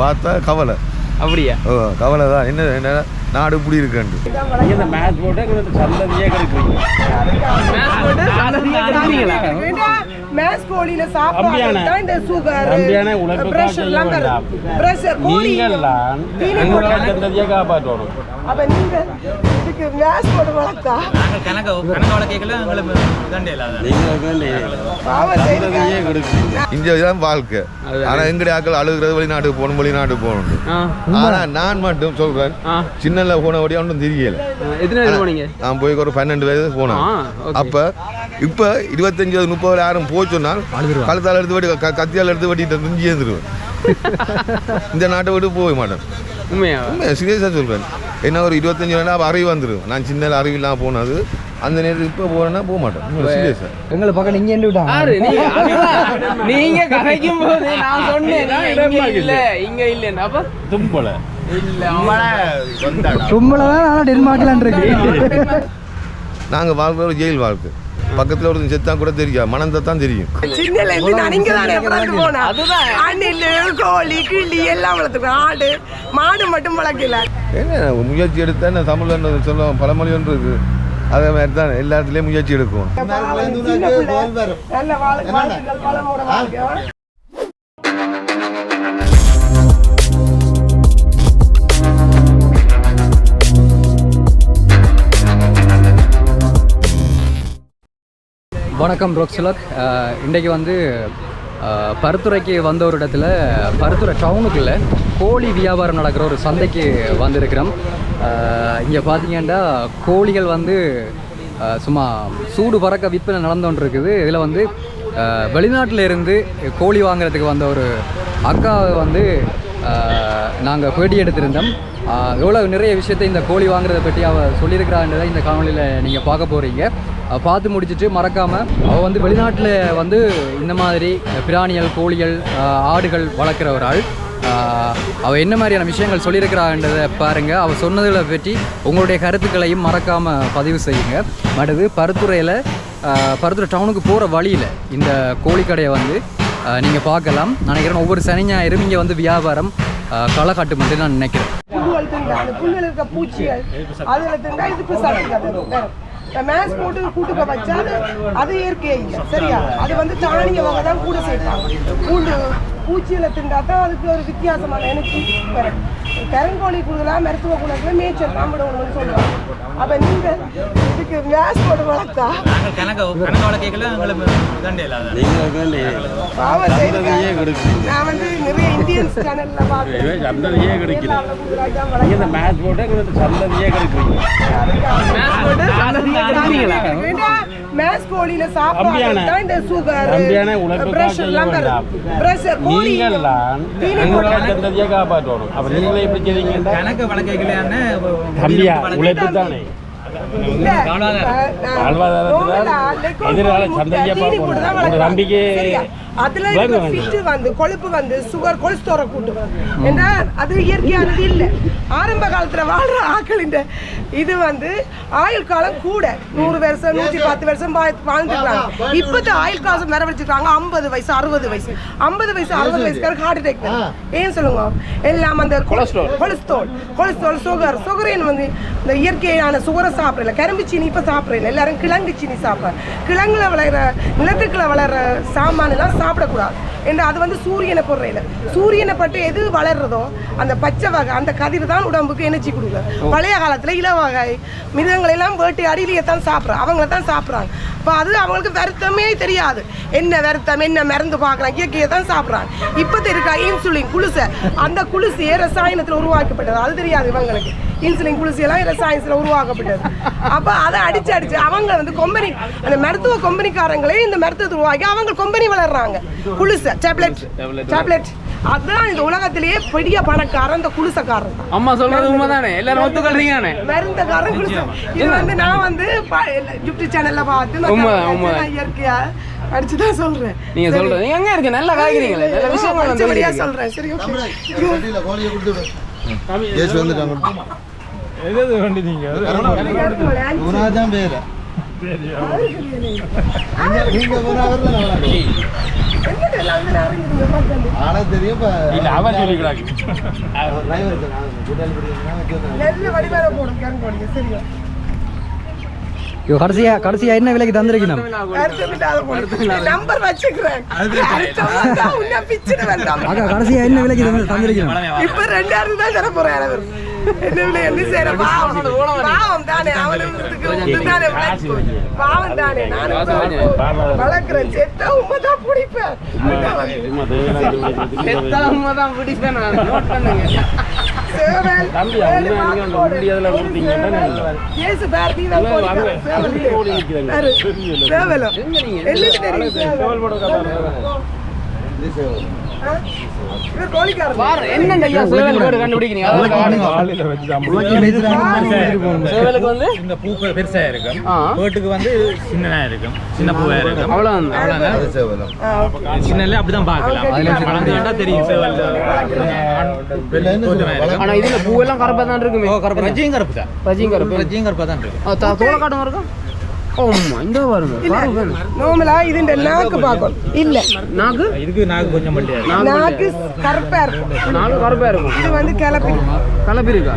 பார்த்தா கவலை. அப்படியா? ஓ கவலை தான். என்ன என்ன நாடு இப்படி இருக்குன்ட்டு. நீங்க இந்த மேட்ச் போட்டு சந்ததியே கிடைக்கிறீங்க மேஸ் கோழியில. சாப்பாடு தான் இந்த சுகர் பிரஷர். பிரஷர் கோழி. அப்ப நீங்க இதுக்கு மேஸ் போட்டு வளர்த்தா நாங்கள் கணக்கு கணக்கு வழக்கைகளை எங்களுக்கு தண்டை இல்லாத. வாழ்க்கை. ஆனால் எங்கடைய ஆக்கள் அழுகிறது வெளிநாட்டுக்கு போகணும் வெளிநாட்டுக்கு போகணும் ஆ ஆனால் நான் மட்டும் சொல்கிறேன் ஆ. சின்னல போன வழியா ஒன்றும் தெரியல. நான் போய் ஒரு பன்னெண்டு வயசு போனேன். அப்போ இப்போ இருபத்தஞ்சு முப்பது யாரும் போய் சொன்னால் கழுத்தால் எடுத்து வெட்டி க- கத்தியால் எடுத்து வெட்டிட்டு துஞ்சி எழுந்துருவேன் இந்த நாட்டை விட்டு போக மாட்டேன். உண்மையா? சீரியஸாக சொல்கிறேன் என்ன ஒரு இருபத்தஞ்சு வேணா அறிவு வந்துடும் நான் சின்ன அறிவு இல்லாமல் போனது அந்த நேரத்துக்கு இப்போ போகிறேன்னா போக மாட்டேன். சீரியஸாக எங்களை பக்கம் நீங்க என்ன விட்டாங்க? யாரு? நீங்க அதுதான். நீங்க கதைக்கும் போது நான் சொன்னேன் இல்ல இங்க இல்ல அப்ப? தும்பல. இல்ல சும்மல தான் டென்மார்க்லான் இருக்கு நாங்கள் வாழ்க்கை ஒரு ஜெயில் வாழ்க்கை. பக்கத்தில் ஒருத்தன் செத்தா கூட தெரியாது மணந்தா தான் தெரியும். சின்னல இருந்து நான் இங்க தானே பிறந்து போனேன்? அணில் கோழி கிளி எல்லாம் வளர்த்துக்கேன் ஆடு மாடு மட்டும் வளர்க்கல. என்ன முயற்சி எடுத்தா நான் தமிழ்ல சொல்லுவோம் பழமொழி ஒன்று இருக்கு. அதே மாதிரி தான் எல்லா இடத்துலையும் முயற்சி எடுக்கும். நல்ல வாழ்க்கை. வணக்கம் ரோக்ஸுலக் இன்றைக்கு வந்து பருத்துறைக்கு வந்த ஒரு இடத்துல பருத்துறை டவுனுக்குள்ள கோழி வியாபாரம் நடக்கிற ஒரு சந்தைக்கு வந்திருக்கிறோம். இங்கே பார்த்தீங்கன்னா கோழிகள் வந்து சும்மா சூடு பறக்க விற்பனை நடந்து இருக்குது இதில் வந்து வெளிநாட்டில் இருந்து கோழி வாங்குறதுக்கு வந்த ஒரு அக்காவை வந்து நாங்கள் பேட்டி எடுத்திருந்தோம். எவ்வளோ நிறைய விஷயத்தை இந்த கோழி வாங்குறதை பற்றி அவள் சொல்லியிருக்கிறான்றதை இந்த காணொலியில் நீங்கள் பார்க்க போகிறீங்க பார்த்து முடிச்சுட்டு மறக்காமல் அவள் வந்து வெளிநாட்டில் வந்து இந்த மாதிரி பிராணிகள் கோழிகள் ஆடுகள் வளர்க்குற ஒரு ஆள். அவள் என்ன மாதிரியான விஷயங்கள் சொல்லியிருக்கிறான்றதை பாருங்கள் அவள் சொன்னதில் பற்றி உங்களுடைய கருத்துக்களையும் மறக்காமல் பதிவு செய்யுங்க. மற்றது பருத்துறையில் பருத்துறை டவுனுக்கு போகிற வழியில் இந்த கோழிக்கடையை வந்து நீங்கள் பார்க்கலாம். நினைக்கிறேன் ஒவ்வொரு சனி ஞாயிறும் இங்கே வந்து வியாபாரம் களை களை மட்டும் நான் நினைக்கிறேன். பூச்சிகள் மேக்ஸ் போட்டு கூட்டுக்க வச்சா அது அது இயற்கையே இல்லை. சரியா? அது வந்து தானிய வகை தான் கூட சேர்ப்பாங்க. பூண்டு பூச்சியில திண்டா தான் அதுக்கு ஒரு வித்தியாசமான எனக்கு வரேன் கருங்கோழி கூடுதலாக மருத்துவ குணத்துல மேய்ச்சல் சாம்பிடணும்னு சொல்லுவாங்க. அப்ப நீங்க இதுக்கு மேஸ் போட்டு வளர்த்தா? நாங்கள் நான் வந்து நிறைய இந்தியன்ஸ் சேனல்ல இதுவே சந்ததியே கிடைக்கல. பார்த்து நீங்க இந்த மேட்ச் போட்டு சந்ததியே கிடைக்கிறீங்க? மேஸ் கோழியில சாப்பாடு. தான் இந்த சுகர் பிரஷர் எல்லாம். பிரஷர் கோழி சந்ததியை காப்பாற்றணும். அப்ப நீங்களே கணக்கு வழக்கைகளான தம்பியா உழைப்பு கொழுப்பு வந்து சுகர் கொலஸ்ட்ரால கூட்டு ஏன்னா அது இயற்கையானது இல்ல. ஆரம்ப காலத்துல வாழ்ற ஆக்களின் இது வந்து ஆயுள் காலம் கூட நூறு வருஷம் நூத்தி பத்து வருஷம் வாழ்- வாழ்ந்துருக்காங்க. இப்பத்த ஆயுள் காலம் வச்சிருக்காங்க ஐம்பது வயசு அறுபது வயசு. ஐம்பது வயசு அறுபது வயசுக்காரருக்கு ஹார்ட் அட்டாக் ஏன் சொல்லுங்க? எல்லாம் அந்த கொலஸ்ட்ரால் கொலஸ்ட்ரால் கொலஸ்ட்ரால் சுகர் சுகரேன் வந்து இந்த இயற்கையான சுகரை சாப்பிடல? கரும்பு சீனி இப்ப சாப்பிடல. எல்லாரும் கிழங்கு சீனி சாப்பிட்ற கிழங்குல வளர்ற நிலத்துக்குள்ள வளர்ற சாமான் எல்லாம் சாப்பிடக்கூடாது. ஏன்னா அது வந்து சூரியனை பொறுறையில சூரியனை பட்டு எது வளர்றதோ அந்த பச்சை வகை அந்த கதிர் தான் உடம்புக்கு எனர்ஜி கொடுக்கும் பழைய காலத்துல இள வகை மிருகங்களை எல்லாம் வேட்டி அடியிலேயே தான் சாப்பிட்றாங்க அவங்கள தான் சாப்பிட்றாங்க. இப்போ அது அவங்களுக்கு வருத்தமே தெரியாது. என்ன வருத்தம் என்ன மறந்து பார்க்குறாங்க இயற்கையை தான் சாப்பிட்றாங்க. இப்போ இருக்கா இன்சுலின் குளிசை. அந்த குளுசையே ரசாயனத்தில் உருவாக்கப்பட்டது. அது தெரியாது இவங்களுக்கு. இன்சுலின் குளுசி எல்லாம் ரசாயனத்தில் உருவாக்கப்பட்டது. அப்போ அதை அடிச்சு அடிச்சு அவங்க வந்து கொம்பனி அந்த மருத்துவ கொம்பனிக்காரங்களே இந்த மருத்துவத்தை உருவாக்கி அவங்க கொம்பனி வளர்றாங்க. குளுசை டேப்லெட் டேப்லெட் அதுதான் இந்த உலகத்திலேயே பெரிய பணக்காரன் இந்த குளுசக்காரன் தான் அம்மா சொல்றது உண்மைதானே? எல்லாரும் ஒத்துக்கொள்றீங்க தானே மருந்தக்காரன் குளிச்ச இது வந்து நான் வந்து யூடியூப் சேனல்ல பார்த்து. இயற்கையா அடிச்சுதான் சொல்றேன். நீங்க நீங்க எங்க இருக்கு? நல்லா காய்க்கிறீங்களே. நல்ல விஷயங்கள் சொல்றீங்க. சொல்றேன். சரி ஓகே ஆனா தெரியும் இல்ல அவன் வடிவேல போடும் கேரன் போடுங்க சரியா? ஐயோ கடைசியா கடைசியா என்ன விலைக்கு தந்திருக்கணும்? நம்பர் வச்சுக்கிறேன். கடைசியா என்ன விலைக்கு தந்து- தந்திருக்கணும்? இப்ப ரெண்டாயிரம் தான் தர போறேன் என்ன என்ன செய்யற பாவம் பாவம் தானே அவனுக்கு தானே. பாவம் தானே நானும் வளர்க்குறேன் செத்தா உண்மை தான் பிடிப்பேன் செத்தா உண்மைதான் பிடிப்பேன் நான் நோட் பண்ணுங்க சேவல் இந்த பூ பெருசா இருக்கும். ஆ. பேட்டுக்கு வந்து? சின்னதா இருக்கும். சின்ன பூவா இருக்கும். அவ்வளவுதான். அவ்வளவுதான். அது சேவலம் ஆ, ஓகே. சின்னல அப்படிதான் பார்க்கலாம். வளர்ந்துட்டா தெரியும் சேவல். இருக்கும் ஆனா இதுல பூவெல்லாம் கருப்பா தான் இருக்குமே. கருப்பு. ரஜியும் கருப்பு தான். பஜியும் கருப்பு. ரஜியும் கருப்பா தான் இருக்கு. ஆ, த- இருக்கா ஆமா இந்த நாக்கு பார்க்கணும். இல்ல. நாக்கு? இதுக்கு நாக்கு கொஞ்சம் மண்டியா இருக்கு. நாக்கு கருப்பா இருக்கும். நாக்கு கருப்பா இருக்கும். இது வந்து கிளப்பி. கலப்பி இருக்கா?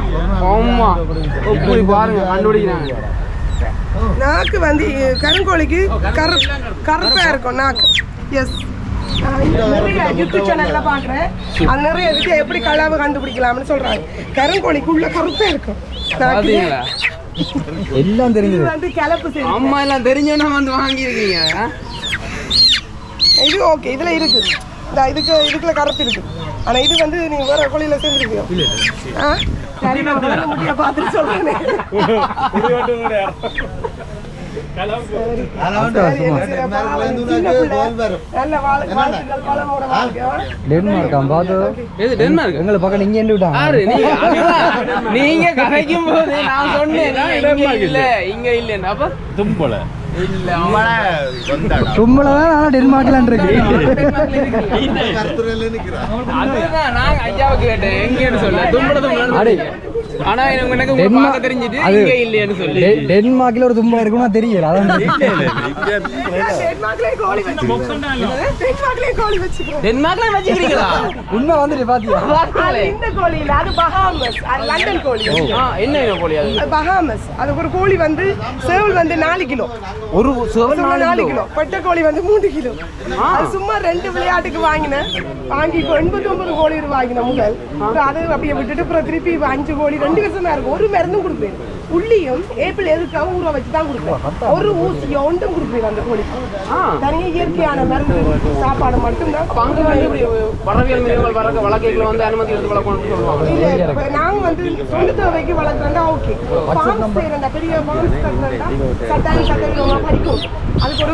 ஆமா இப்படி பாருங்க கண்டுபிடிக்கிறாங்க. நாக்கு வந்து கருங்கோழிக்கு கரு கருப்பா இருக்கும் நாக்கு. எஸ் நிறைய எப்படி கலாவை கண்டுபிடிக்கலாம்னு சொல்றாங்க. கருங்கோழிக்கு உள்ள கருப்பா இருக்கும். எல்லாம் இது தெரிஞ்சது வந்து கிளப்பு சரி. அம்மா எல்லாம் தெரிஞ்சவனா வந்து வாங்கியிருக்கீங்க? இது ஓகே இதுல இருக்கு. இந்த இதுக்கு இதுக்குள்ள கருப்பு இருக்கு. ஆனா இது வந்து நீ வேற கோழியில சேர்ந்துருக்கியோ? ஆ? சரி நான் பார்த்துட்டு சொல்றேனே. எங்களை பக்கம் நீங்க நீங்க கதைக்கும் போது நான் சொன்னேன். நீங்க இங்க இல்ல அப்ப தும்பல இல்ல அவன் தும்மல தான் ஆனா டென்மார்க்லாம் இருக்கு கருத்துறையில நிக்கிறான் அதுதான் நான் ஐயாவுக்கு கேட்டேன். எங்கன்னு சொல்ல? தும்பட தும்பலன்னு சொன்னீங்க. ஆனா எனக்கு இங்க சொல்லி. டென்மார்க்ல ஒரு தும்பல இருக்குமா தெரியல. டென்மார்க்ல வச்சுக்கிறீங்களா? உண்மை வந்துட்டு. இந்த கோழி இல்ல, அது பஹாமஸ் அது லண்டன் கோழி. ஆ, என்ன இனம் கோழி அது? அது பஹாமஸ். அது ஒரு கோழி வந்து சேவல் வந்து நாலு கிலோ. ஒரு சும்மா நாலு கிலோ? பட்டை கோழி வந்து மூணு கிலோ. சும்மா ரெண்டு விளையாட்டுக்கு வாங்கினேன். வாங்கி எண்பத்தி ஒன்பது கோழி வாங்கினேன் முதல். அதை அப்படியே விட்டுட்டு அப்புறம் திருப்பி அஞ்சு கோழி ரெண்டு வருஷமா இருக்கும். ஒரு மருந்தும் கொடுப்பேன். உள்ளியும் ஏப்பிள் எதுக்காக ஊற வச்சு தான் கொடுப்பேன். ஒரு ஊசியோ ஒன்றும் கொடுப்பேன் அந்த கோழி. ஆ. தனியாக இயற்கையான மருந்து சாப்பாடு மட்டும்தான். வழக்கைகளை வந்து அனுமதி எடுத்து வளர்க்கணும்னு சொல்லுவாங்க. நாங்க வந்து சொந்த தேவைக்கு வளர்க்குறதா ஓகே. ஃபார்ம்ஸ் செய்யறதா பெரிய ஃபார்ம்ஸ் கட்டுறதா சட்டாரி சட்டமா படிக்கும். அதுக்கு ஒரு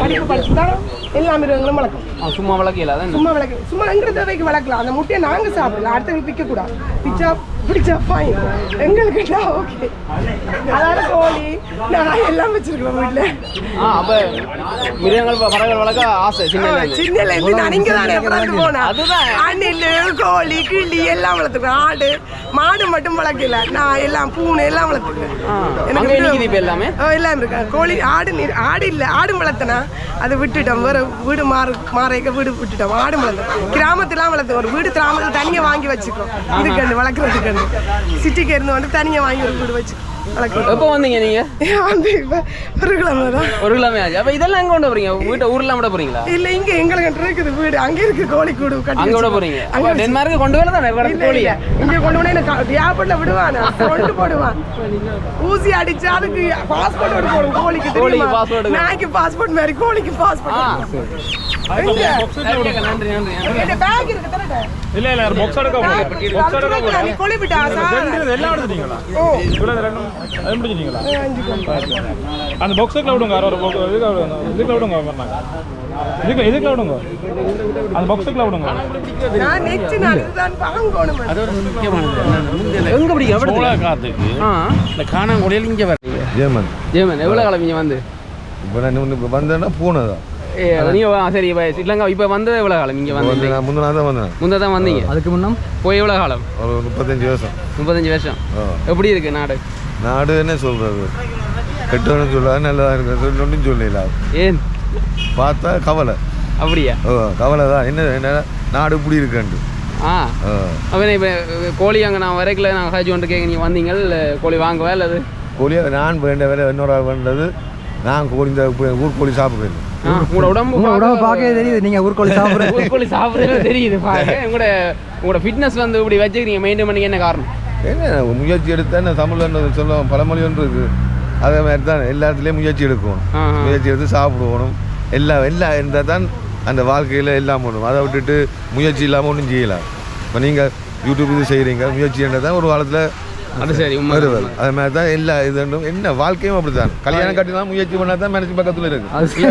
படிப்பு படிச்சு தான் எல்லா மிருகங்களும் வளர்க்கும். சும்மா வளர்க்கல சும்மா வளர்க்க சும்மா எங்க தேவைக்கு வளர்க்கலாம். அந்த முட்டையை நாங்க சாப்பிடலாம் அடுத்தவங்களுக்கு பிக்க கூடாது பிச்சா பிடிச்சா ஃபைன் எங்களுக்கு ஓகே அதாவது கோழி நான் எல்லாம் வச்சிருக்கோம் வீட்டுல ஆ, அப்ப மிருகங்கள் பறவைகள் வளர்க்க ஆசை சின்ன சின்னல இருந்து. நான் இங்க தானே பிறந்து போனேன். அதுதான். அணில் கோழி கிளி எல்லாம் வளர்த்துக்கிறேன் ஆடு மாடு மட்டும் வளர்க்கல. நான் எல்லாம் பூனை எல்லாம் வளர்த்துக்கிறேன் அங்க நிக்குது இப்ப எல்லாமே? எல்லாம் இருக்கு. கோழி ஆடு ஆடு இல்ல. ஆடு வளர்த்தனா அதை விட்டுட்டோம். வேற வீடு மாறு மாறைக்க வீடு விட்டுட்டோம். ஆடு வளர்த்தோம். கிராமத்துலாம் வளர்த்தோம். ஒரு வீடு கிராமத்தில் தனியாக வாங்கி வச்சுக்கிறோம் இதுக்கு வளர்க்குறதுக்கு சிட்டிக்கு இருந்து வந்து தனியாக வாங்கி ஒரு வீடு வச்சு. எப்போ வந்தீங்க நீங்க? வந்து இப்போ ஒரு கிழமை தான். ஒரு கிழமை ஆச்சு. அப்ப இதெல்லாம் எங்க கொண்டு போறீங்க? வீட்டை ஊர்ல விட போறீங்களா? இல்ல இங்க எங்களுக்கு இருக்குது வீடு. அங்க இருக்கு கோழி கூடு கட்டி அங்க விட. போறீங்க. அங்க டென்மார்க்கு கொண்டு வரல தானே? இல்ல, இல்ல. கோழியா? இங்க கொண்டு போனா எனக்கு வியாபாரத்துல விடுவானா. கொண்டு போடுவான். ஊசி அடிச்சு அதுக்கு பாஸ்போர்ட் எடுத்து போடும் கோழிக்கு கோழிக்கு எடுக்கணும். நாய்க்கு பாஸ்போர்ட் மாதிரி கோழிக்கு பாஸ்போர்ட் நன்றி நன்றி பேக் இருக்கு தானே? இல்ல இல்ல பாக்ஸ் எடுக்க பாக்ஸ் எடுக்க நீ கொழிப்பிட்டா? சார். எல்லாம் எடுத்துட்டீங்களா ஓ. இவ்வளவு ரெண்டும் அது கோழி. அந்த பாக்ஸுக்குள்ள விடுங்க அரை ஒரு இதுக்குள்ள விடுங்க பண்ணாங்க. இதுக்கு இதுக்குள்ள விடுங்க அந்த பாக்ஸுக்குள்ள விடுங்க நாள் இதுதான் வாங்கணும் எங்க பிடிக்க எப்படி சோழ காத்துக்கு இந்த காணாங்குடியில் இங்க வரீங்க ஜெர்மன். ஜெயமன் எவ்வளவு காலம் இங்க வந்து? இப்போ நான் இப்போ வந்தேன்னா பூனை தான் ஏ நீங்க ஆ, சரி இப்ப ஸ்ரீலங்கா இப்ப வந்தது எவ்வளவு காலம்? இங்க வந்து முந்தின தான் வந்தேன். முந்த தான் வந்தீங்க? அதுக்கு முன்னம்? போய் எவ்வளவு காலம்? ஒரு முப்பத்தஞ்சு வருஷம். முப்பத்தஞ்சு வருஷம். எப்படி இருக்கு நாடு? நாடு என்ன சொல்றது? கெட்டவனு சொல்லாது நல்லதாக இருக்கு ஒன்றும் சொல்லல. ஏன்? பார்த்தா கவலை. அப்படியா? ஓ கவலை தான். என்ன என்ன நாடு இப்படி இருக்குண்டு ஆ. ஓ அப்போ இப்போ கோழி அங்கே நான் வரைக்கல நான் ஹஜ் ஒன்று கேட்க நீங்கள் வந்தீங்க இல்லை கோழி வாங்குவா இல்லை அது? கோழியை நான் வேண்ட வேலை இன்னொரு ஆள் வேண்டது நான் கோழி இந்த ஊர் கோழி சாப்பிடுவேன். உங்களோட உடம்பு உடம்பு பார்க்க- பார்க்கவே தெரியுது. நீங்கள் ஊர்கோழி சாப்பிட்றது. ஊர்கோழி சாப்பிட்றது தெரியுது பாருங்க உங்களோட உங்களோட ஃபிட்னஸ் வந்து இப்படி வச்சுக்கிறீங்க. மெயின்டைன் பண்ணி என்ன காரணம்? என்ன முயற்சி எடுத்தா என்ன தமிழ்ல சொல்லுவோம் பழமொழி ஒன்று இருக்கு. அதே மாதிரி தான் எல்லா இடத்துலையும் முயற்சி எடுக்கணும். முயற்சி எடுத்து சாப்பிடுவோம். எல்லாம் எல்லாம் இருந்தால் தான் அந்த வாழ்க்கையில் எல்லாம் பண்ணும் அதை விட்டுட்டு முயற்சி இல்லாமல் ஒன்றும் செய்யலாம். இப்போ நீங்கள் யூடியூப் இது செய்கிறீங்க முயற்சி தான் ஒரு காலத்தில் அது சரி. அது மாதிரி தான் எல்லா இது என்ன வாழ்க்கையும் அப்படி தான் கல்யாணம் கட்டினா முயற்சி பண்ணால் தான் மனசு பக்கத்தில் இருக்கு. அது சரி.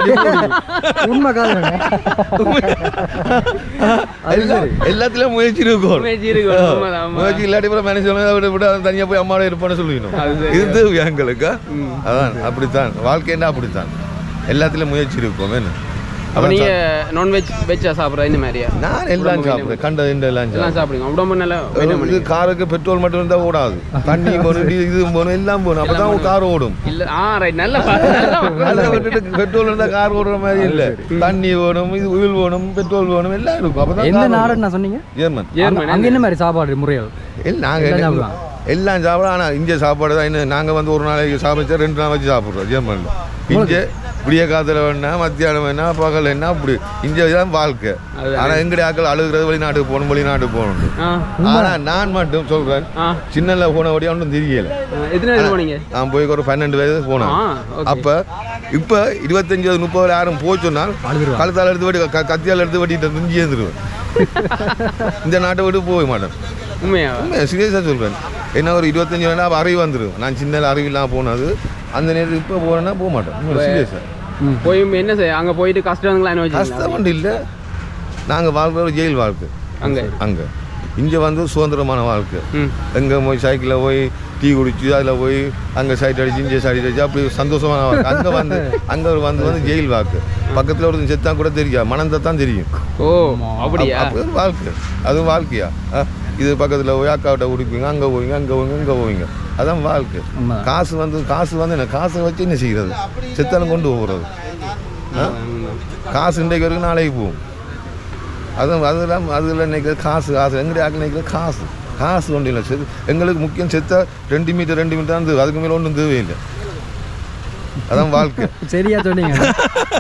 உண்மை எல்லாத்துலயும் முயற்சி இருக்கும். முயற்சி இல்லாட்டி கூட மனுஷன் விட விட தனியா போய் அம்மாவோட இருப்பான்னு சொல்லிக்கணும் அது சரி. இது எங்களுக்கு. அதான் அப்படித்தான். வாழ்க்கைன்னா அப்படித்தான். எல்லாத்துலயும் முயற்சி இருக்கும் என்ன அப்போ நீங்கள் நான்வெஜ் வெஜ்ஜா சாப்பிட்றது இந்த மாதிரியா? நான் எல்லாம் சாப்பிடுறேன். கண்டது இந்த எல்லாம் எல்லாம் சாப்பிடுங்க. உடம்பு நல்லா இது காருக்கு பெட்ரோல் மட்டும் இருந்தால் ஓடாது. தண்ணி போகணும் இது போகணும் எல்லாம் போகணும். அப்போ தான் கார் ஓடும். இல்லை ஆ ரைட் நல்ல அதை விட்டுட்டு பெட்ரோல் இருந்தால் கார் ஓடுற மாதிரி இல்லை. தண்ணி வேணும் இது உயில் வேணும் பெட்ரோல் வேணும் எல்லாம் இருக்கும். அப்போ தான் நாடுன்னு சொன்னீங்க? ஜெர்மன். ஜெர்மன் அங்க என்ன? மாதிரி சாப்பாடு முறைகள்? இல்லை நாங்கள் எல்லாம் சாப்பிடும் ஆனால் இங்கே சாப்பாடு தான் இன்னும் நாங்கள் வந்து ஒரு நாளைக்கு சாப்பிச்சா ரெண்டு நாள் வச்சு சாப்பிட்றோம் ஜெர்மனில் இங்கே விடிய காலத்தில் வேணா மத்தியானம் வேணா பகல் என்ன அப்படி. இங்கே தான் வாழ்க்கை. ஆனால் எங்கடைய ஆக்கள் அழுகிறது வெளிநாட்டுக்கு போகணும் வெளிநாட்டுக்கு போகணும். ஆ ஆனால் நான் மட்டும் சொல்கிறேன் ஆ. சின்னல போன வழியா ஒன்றும் தெரியல. நான் போய் ஒரு பன்னெண்டு வயது போனேன். அப்போ இப்போ இருபத்தஞ்சு முப்பது யாரும் போய் சொன்னால் கழுத்தால் எடுத்து வெட்டி கத்தியால் எடுத்து வெட்டிட்டு துஞ்சி எழுந்துருவேன் இந்த நாட்டை விட்டு போக மாட்டேன். உண்மையா? உண்மையாக சீரியஸாக சொல்கிறேன் என்ன ஒரு இருபத்தஞ்சு வேணா அப்போ அறிவு வந்துடும் நான் சின்ன அறிவு இல்லாமல் போனது. அந்த நேரத்தில் இப்போ போகிறேன்னா போக மாட்டேன். சீரியஸாக போய் என்ன செய்ய? அங்கே போயிட்டு கஷ்டங்களா கஷ்டம் இல்லை. நாங்கள் வாழ்க்கை ஒரு ஜெயில் வாழ்க்கை. அங்கே? அங்கே. இங்கே வந்து சுதந்திரமான வாழ்க்கை. எங்கே போய் சைக்கிளில் போய் டீ குடிச்சு அதில் போய் அங்கே சைட் அடிச்சு இங்கே சைட் அடிச்சு அப்படி சந்தோஷமான வாழ்க்கை. அங்கே வந்து அங்கே ஒரு வந்து வந்து ஜெயில் வாக்கு பக்கத்தில் ஒருத்தன் செத்தா கூட தெரியாது. மணந்தா தான் தெரியும். ஓ அப்படியா? வாழ்க்கை. அது வாழ்க்கையா? அஹ், இது பக்கத்தில் போய் அக்காவிட்ட குடிப்பீங்க அங்கே போவீங்க அங்கே போவீங்க இங்கே போவீங்க. அதான் வாழ்க்கை. காசு வந்து காசு வந்து என்ன காசை வச்சு என்ன செய்கிறது செத்தாலும் கொண்டு போகிறது காசு இன்றைக்கு வரைக்கும் நாளைக்கு போகும். அதுவும் அதெல்லாம் அதில் நினைக்கிறது காசு காசு. எங்கடைய ஆக்கள் நினைக்கிறது காசு? காசு ஒன்றும் இல்லை. எங்களுக்கு முக்கியம் செத்தா ரெண்டு மீட்டர் ரெண்டு மீட்டர் தான் இருந்தது அதுக்கு மேலே ஒன்றும் தேவையில்லை. அதான் வாழ்க்கை. சரியா சொன்னீங்க.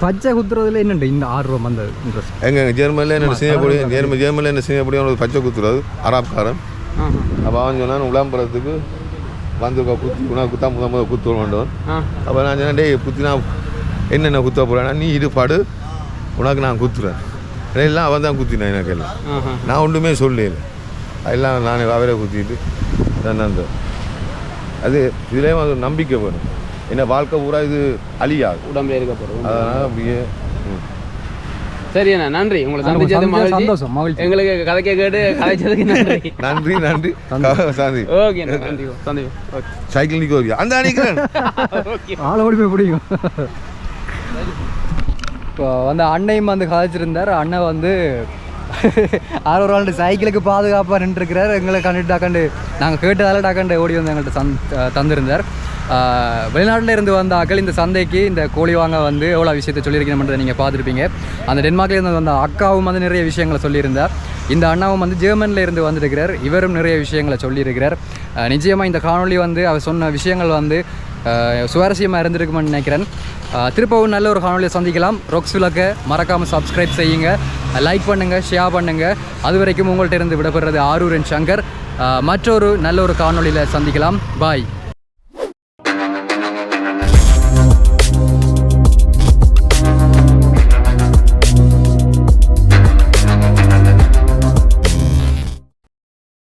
பச்சை குத்துறதுல என்னண்டு? இந்த ஆர்வம் அந்த இன்ட்ரெஸ்ட் எங்க ஜெர்மனில் என்ன சிங்கப்படி ஜெர்மன் ஜெர்மனில் என்ன சிங்கப்படி அவனுக்கு பச்சை குத்துறது? அராப்காரன். அப்போ அவன் சொன்னான் உலாம்பரத்துக்கு வந்திருக்கா குத்தி உனக்கு குத்தா முதல் முதல் குத்து வேண்டாம் அப்போ நான் சொன்னேன் டேய் குத்தினா என்னென்ன குத்த போகிறேன்னா நீ இருப்பாடு உனக்கு நான் குத்துறேன். எல்லாம் அவன் தான் குத்தினான் எனக்கு எல்லாம். நான் ஒன்றுமே சொல்லல. எல்லாம் நான் அவரே குத்திட்டு நான் அந்த அது இதுலேயும் அது நம்பிக்கை வேணும். என்ன வாழ்க்கை பூரா இது அழியாது உடம்புல இருக்க போகிறோம் அதனால் அப்படியே. சரி அண்ணா நன்றி. உங்களை ஆமா, சந்திச்சது மகிழ்ச்சி. சந்தோஷம், மகிழ்ச்சி. எங்களுக்கு கதைக்க கேட்டு கதைச்சதுக்கு நன்றி. நன்றி நன்றி. சாந்தி ஓகே நன்றி. ஓகே. சைக்கிள் நிற்க வைக்க அந்த நிற்கிறேன் ஓகே. ஆளை ஓடி போய் பிடிக்கும். இப்போ வந்து அண்ணையும் வந்து கதைச்சிருந்தார். அண்ணன் வந்து ஆறு ஒரு ஆண்டு சைக்கிளுக்கு பாதுகாப்பாக நின்றுருக்கிறார். எங்களை கண்டுட்டு டாக்காண்டு நாங்கள் கேட்டதால டாக்காண்டு ஓடி வந்து எங்கள்கிட்ட தந்திருந்தார். வெளிநாட்டில் இருந்து வந்த ஆக்கள் இந்த சந்தைக்கு இந்த கோழி வாங்க வந்து எவ்வளோ விஷயத்தை சொல்லியிருக்கணும்ன்றதை நீங்கள் பார்த்துருப்பீங்க. அந்த டென்மார்க்லேருந்து வந்த அக்காவும் வந்து நிறைய விஷயங்களை சொல்லியிருந்தார். இந்த அண்ணாவும் வந்து ஜெர்மனில் இருந்து வந்திருக்கிறார். இவரும் நிறைய விஷயங்களை சொல்லியிருக்கிறார். நிஜயமாக இந்த காணொலி வந்து அவர் சொன்ன விஷயங்கள் வந்து சுவாரஸ்யமாக இருந்திருக்குமென்னு நினைக்கிறேன். திருப்பவும் நல்ல ஒரு காணொலியை சந்திக்கலாம். ரொக்ஸ் விளக்க மறக்காமல் சப்ஸ்கிரைப் செய்யுங்க. லைக் பண்ணுங்கள் ஷேர் பண்ணுங்கள் அது வரைக்கும் உங்கள்கிட்ட இருந்து விடப்படுறது ஆரூரன் சங்கர். மற்றொரு நல்ல ஒரு காணொளியில் சந்திக்கலாம். பாய்